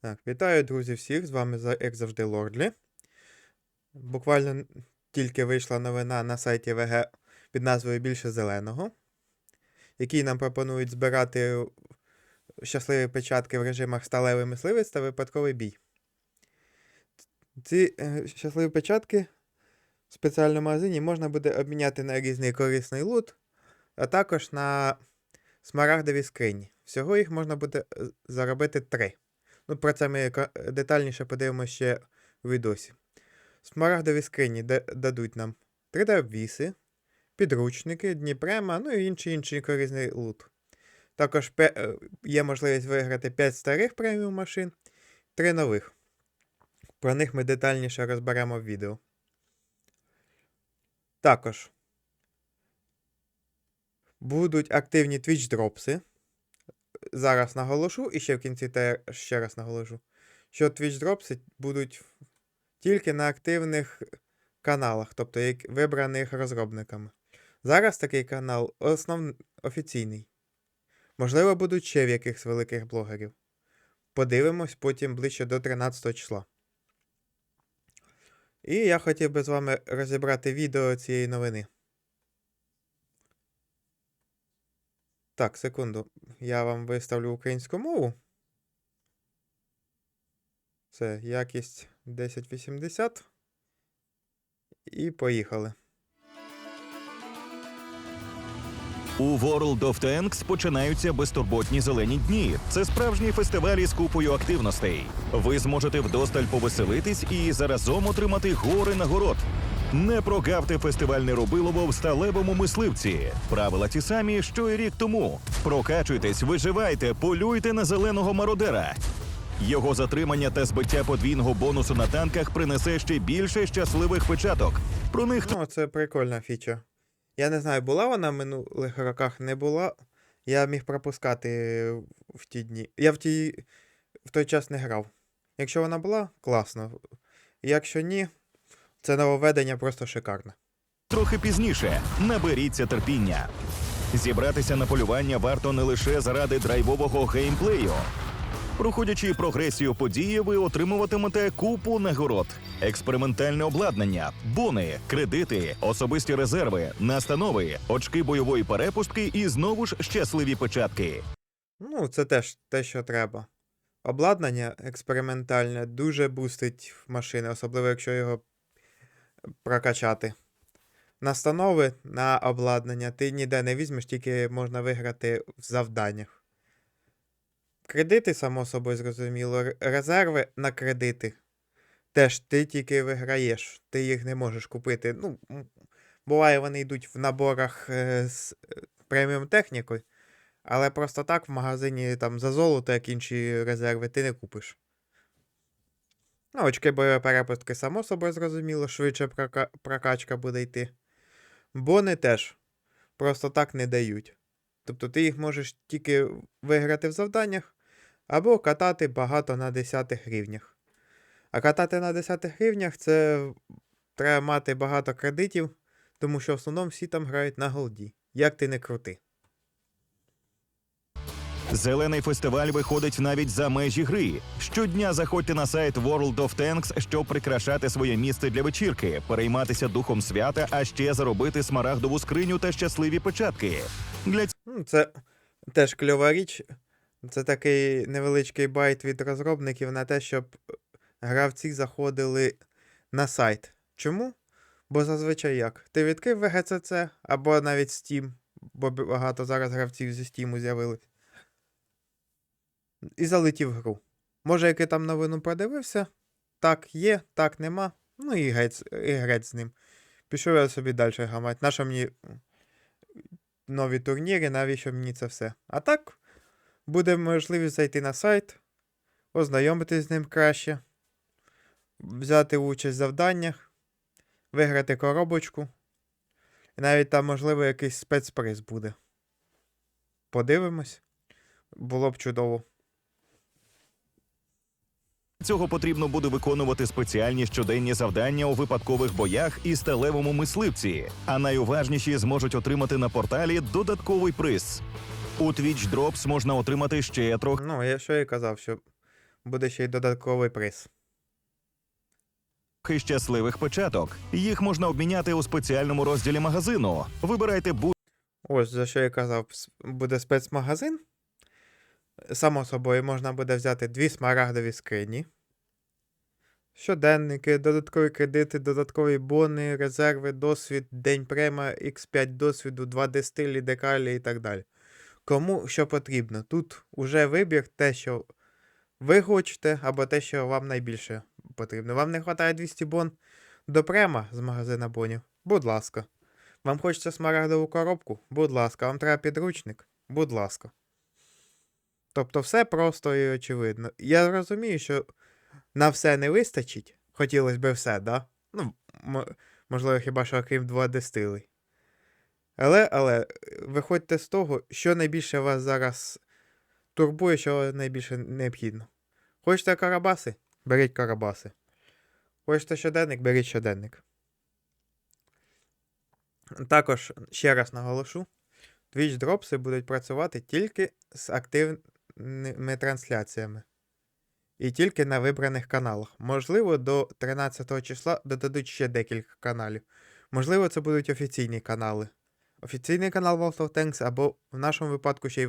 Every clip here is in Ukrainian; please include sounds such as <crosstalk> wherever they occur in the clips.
Так, вітаю, друзі, всіх. З вами, як завжди, Лордлі. Буквально тільки вийшла новина на сайті ВГ під назвою Більше зеленого, який нам пропонують збирати щасливі печатки в режимах сталевий мисливець та випадковий бій. Ці е, щасливі печатки в спеціальному магазині можна буде обміняти на різний корисний лут, а також на смарагдові скрині. Всього їх можна буде е, заробити три. Ну, про це ми детальніше подивимося ще у відосі. Смарагдові скрині дадуть нам 3D-обвіси, підручники, Дніпрема, ну і інший інший корисний лут. Також е, є можливість виграти 5 старих преміум машин, 3 нових. Про них ми детальніше розберемо в відео. Також будуть активні Twitch дропси зараз наголошу і ще в кінці те ще раз наголошу, що Twitch Drops будуть тільки на активних каналах, тобто як вибраних розробниками. Зараз такий канал основ... офіційний. Можливо, будуть ще в якихось великих блогерів. Подивимось потім ближче до 13 числа. І я хотів би з вами розібрати відео цієї новини. Так, секунду. Я вам виставлю українську мову. Це якість 1080. І поїхали. У World of Tanks починаються безтурботні зелені дні. Це справжній фестиваль із купою активностей. Ви зможете вдосталь повеселитись і заразом отримати гори нагород. Не прогавте фестивальне рубилово в сталевому мисливці. Правила ті самі, що і рік тому. Прокачуйтесь, виживайте, полюйте на зеленого мародера. Його затримання та збиття подвійного бонусу на танках принесе ще більше щасливих печаток. Про них Ну, це прикольна фіча. Я не знаю, була вона в минулих роках, не була. Я міг пропускати в ті дні. Я в, ті... в той час не грав. Якщо вона була, класно. Якщо ні, це нововведення просто шикарне. Трохи пізніше наберіться терпіння. Зібратися на полювання варто не лише заради драйвового геймплею. Проходячи прогресію події, ви отримуватимете купу нагород, експериментальне обладнання, бони, кредити, особисті резерви, настанови, очки бойової перепустки і знову ж щасливі печатки. Ну, це теж те, що треба. Обладнання експериментальне дуже бустить машини, особливо якщо його прокачати. Настанови на обладнання ти ніде не візьмеш, тільки можна виграти в завданнях. Кредити, само собою, зрозуміло. Резерви на кредити. Теж ти тільки виграєш, ти їх не можеш купити. Ну, буває, вони йдуть в наборах е, з е, преміум технікою. Але просто так в магазині там за золото, як інші резерви, ти не купиш. Ну, очки бойової перепустки, само собою зрозуміло, швидше прока- прокачка буде йти. Бони теж просто так не дають. Тобто ти їх можеш тільки виграти в завданнях, або катати багато на 10 рівнях. А катати на 10 рівнях це треба мати багато кредитів, тому що в основному всі там грають на голді. Як ти не крути. Зелений фестиваль виходить навіть за межі гри. Щодня заходьте на сайт World of Tanks, щоб прикрашати своє місце для вечірки, перейматися духом свята, а ще заробити смарагдову скриню та щасливі печатки. Для Ну, це теж кльова річ. Це такий невеличкий байт від розробників на те, щоб гравці заходили на сайт. Чому? Бо зазвичай як? Ти відкрив VGCC або навіть Steam, бо багато зараз гравців зі Steam з'явилось. І залетів гру. Може, який там новину подивився? Так, є, так, нема. Ну і геть, і греть з ним. Пішов я собі далі гамати. Нащо мені нові турніри, навіщо мені це все? А так, буде можливість зайти на сайт, ознайомитись з ним краще, взяти участь в завданнях, виграти коробочку. І навіть там, можливо, якийсь спецприз буде. Подивимось. Було б чудово. Цього потрібно буде виконувати спеціальні щоденні завдання у випадкових боях і сталевому мисливці. А найуважніші зможуть отримати на порталі додатковий приз. У Twitch Drops можна отримати ще трохи. Ну, я що і казав, що буде ще й додатковий приз. і щасливих початок. Їх можна обміняти у спеціальному розділі магазину. Вибирайте будь Ось за що я казав, буде спецмагазин. Само собою, можна буде взяти дві смарагдові скрині. Щоденники, додаткові кредити, додаткові бони, резерви, досвід, день према, X5 досвіду, 2D стилі, декалі і так далі. Кому що потрібно. Тут уже вибір те, що ви хочете, або те, що вам найбільше потрібно. Вам не вистачає 200 бон до према з магазина бонів? Будь ласка. Вам хочеться смарагдову коробку? Будь ласка, вам треба підручник? Будь ласка. Тобто все просто і очевидно. Я розумію, що на все не вистачить. Хотілося б все, да? Ну, можливо, хіба що окрім 2D. Але, але, е, виходьте з того, що найбільше вас зараз турбує, що найбільше необхідно. Хочете карабаси? Беріть карабаси. Хочете щоденник? Беріть щоденник. Також ще раз наголошу: Twitch дропси будуть працювати тільки з активними трансляціями. І тільки на вибраних каналах. Можливо, до 13 числа додадуть ще декілька каналів. Можливо, це будуть офіційні канали. Офіційний канал World of Tanks або в нашому випадку ще й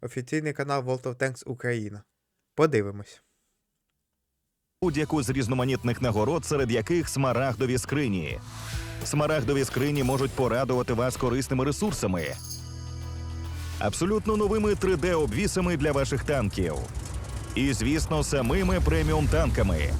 офіційний канал World of Tanks Україна. Подивимось. будь-яку з різноманітних нагород, серед яких смарагдові скрині. Смарагдові скрині можуть порадувати вас корисними ресурсами. Абсолютно новими 3D-обвісами для ваших танків. І, звісно, самими преміум танками.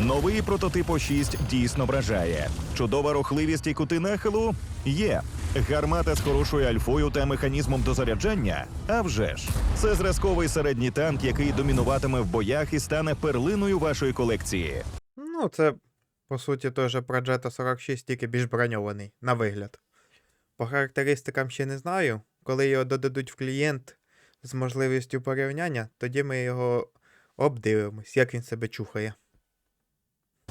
Новий прототип О6 дійсно вражає. Чудова рухливість і кути нахилу є. Гармата з хорошою альфою та механізмом дозаряджання. А вже ж, це зразковий середній танк, який домінуватиме в боях і стане перлиною вашої колекції. Ну, це, по суті, теж Progetto 46, тільки більш броньований, на вигляд. По характеристикам ще не знаю. Коли його додадуть в клієнт з можливістю порівняння, тоді ми його обдивимось, як він себе чухає.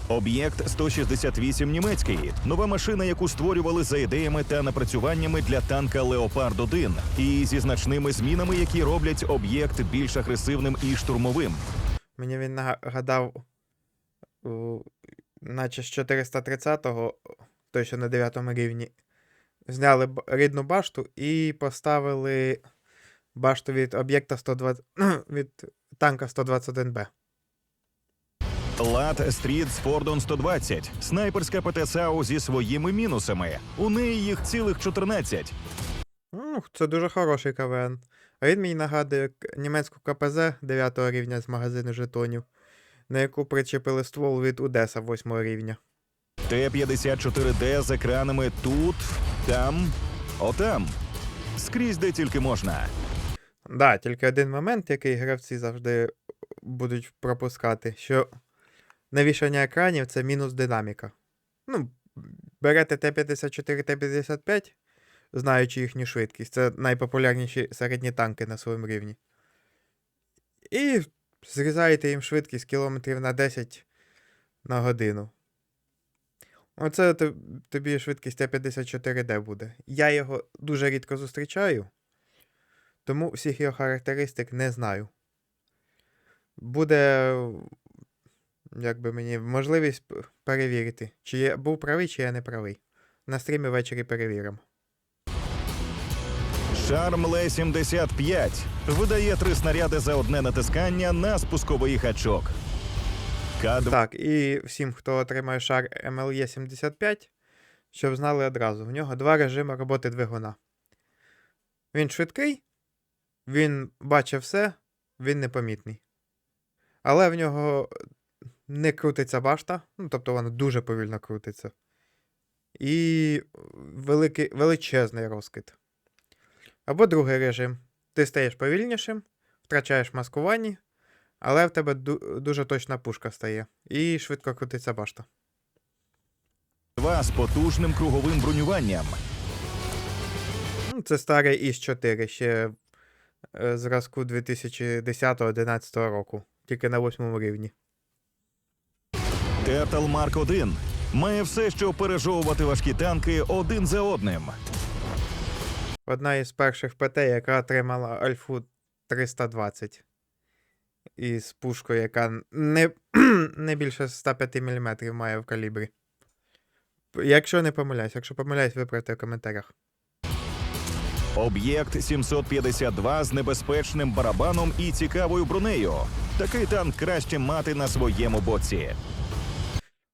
Об'єкт 168 німецький. Нова машина, яку створювали за ідеями та напрацюваннями для танка Леопард 1 і зі значними змінами, які роблять об'єкт більш агресивним і штурмовим. Мені він нагадав, наче з 430-го, той, що на 9 рівні, зняли рідну башту і поставили башту від об'єкта 120, <clears throat> від танка 121Б. Лад Стріт з Фордон 120. Снайперська ПТСАУ зі своїми мінусами. У неї їх цілих 14. Ну, це дуже хороший КВН. А він мені нагадує німецьку КПЗ 9 рівня з магазину жетонів, на яку причепили ствол від Удеса 8 рівня. Т-54Д з екранами тут, там, отам. Скрізь де тільки можна. Да, тільки один момент, який гравці завжди будуть пропускати, що навішання екранів це мінус динаміка. Ну, берете Т-54, Т-55, знаючи їхню швидкість, це найпопулярніші середні танки на своєму рівні. І зрізаєте їм швидкість кілометрів на 10 на годину. Оце тобі швидкість Т-54Д буде. Я його дуже рідко зустрічаю. Тому всіх його характеристик не знаю. Буде, як би мені, можливість перевірити, чи я був правий, чи я не правий. На стрімі ввечері перевіримо. Шарм Ле-75 видає три снаряди за одне натискання на спусковий гачок. К2 Так, і всім, хто отримає шар MLE 75, щоб знали одразу, в нього два режими роботи двигуна. Він швидкий, він бачить все, він непомітний. Але в нього не крутиться башта, ну, тобто вона дуже повільно крутиться. І великий, величезний розкид. Або другий режим. Ти стаєш повільнішим, втрачаєш маскування, але в тебе дуже точна пушка стає. І швидко крутиться башта. Два з потужним круговим бронюванням. Це старий ІС-4 ще е, зразку 2010-2011 року, тільки на восьмому рівні. Тертал Марк 1 має все, щоб пережовувати важкі танки один за одним. Одна із перших ПТ, яка отримала Альфу 320. Із пушкою, яка не, <clears throat> не більше 105 мм має в калібрі. Якщо не помиляюсь, якщо помиляюсь, виправте в коментарях. Об'єкт 752 з небезпечним барабаном і цікавою бронею. Такий танк краще мати на своєму боці.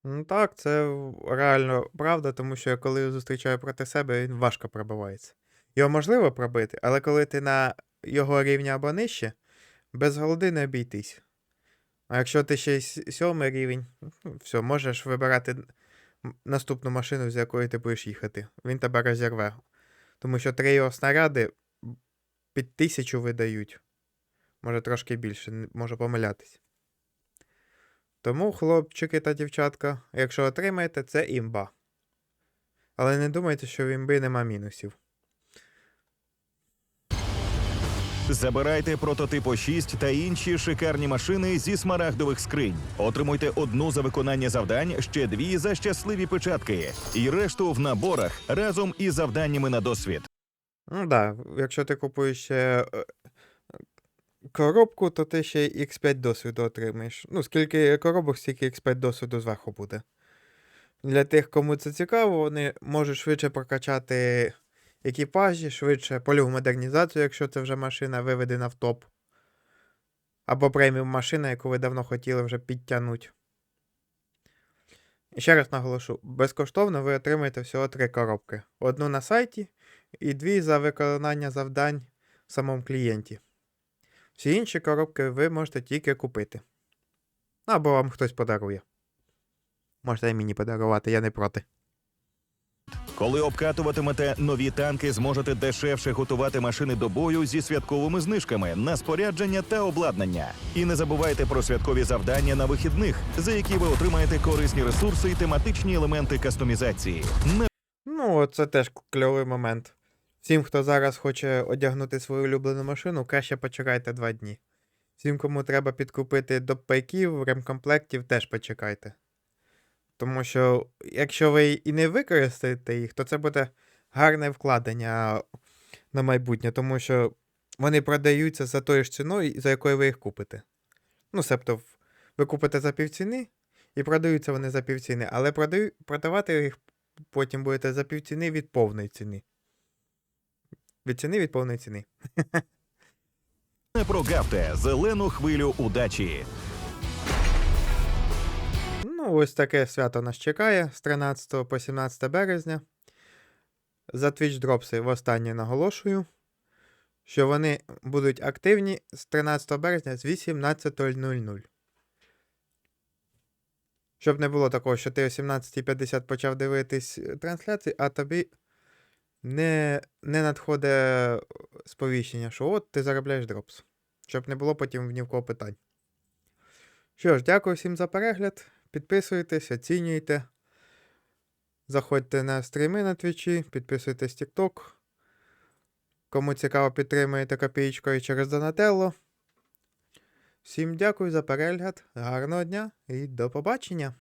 Ну так, це реально правда, тому що я коли зустрічаю проти себе, він важко пробивається. Його можливо пробити, але коли ти на його рівні або нижче, без голди не обійтись. А якщо ти ще й сьомий рівень, ну, все, можеш вибирати наступну машину, з якою ти будеш їхати. Він тебе розірве. Тому що три його снаряди під тисячу видають. Може трошки більше, можу помилятись. Тому, хлопчики та дівчатка, якщо отримаєте, це імба. Але не думайте, що в імби нема мінусів. Забирайте прототипу 6 та інші шикарні машини зі смарагдових скринь. Отримуйте одну за виконання завдань, ще дві за щасливі печатки, і решту в наборах разом із завданнями на досвід. Ну да, якщо ти купуєш ще е, коробку, то ти ще X5 досвіду отримаєш. Ну, скільки коробок, стільки X5 досвіду зверху буде. Для тих, кому це цікаво, вони можуть швидше прокачати екіпажі, швидше польову модернізацію, якщо це вже машина виведена в топ. Або преміум машина, яку ви давно хотіли вже підтягнути. Ще раз наголошу: безкоштовно ви отримаєте всього три коробки: одну на сайті і дві за виконання завдань в самому клієнті. Всі інші коробки ви можете тільки купити. Або вам хтось подарує. Можете і мені подарувати, я не проти. Коли обкатуватимете нові танки, зможете дешевше готувати машини до бою зі святковими знижками на спорядження та обладнання. І не забувайте про святкові завдання на вихідних, за які ви отримаєте корисні ресурси і тематичні елементи кастомізації. Не Ну, це теж кльовий момент. Всім, хто зараз хоче одягнути свою улюблену машину, краще почекайте два дні. Всім, кому треба підкупити допайків, ремкомплектів, теж почекайте. Тому що, якщо ви і не використаєте їх, то це буде гарне вкладення на майбутнє, тому що вони продаються за тою ж ціною, за якою ви їх купите. Ну, себто, ви купите за півціни, і продаються вони за півціни, але продаю, продавати їх потім будете за півціни від повної ціни. Від ціни від повної ціни. <laughs> не прогавте зелену хвилю удачі. Ну, ось таке свято нас чекає з 13 по 17 березня. За Twitch дропси востаннє наголошую, що вони будуть активні з 13 березня з 18.00. Щоб не було такого, що ти о 17.50 почав дивитись е, трансляції, а тобі не, не надходить сповіщення, що от ти заробляєш дропс. Щоб не було потім в кого питань. Що ж, дякую всім за перегляд. Підписуйтесь, оцінюйте. Заходьте на стріми на твічі, підписуйтесь TikTok. Кому цікаво, підтримуєте копієчкою через Донателло. Всім дякую за перегляд, гарного дня і до побачення!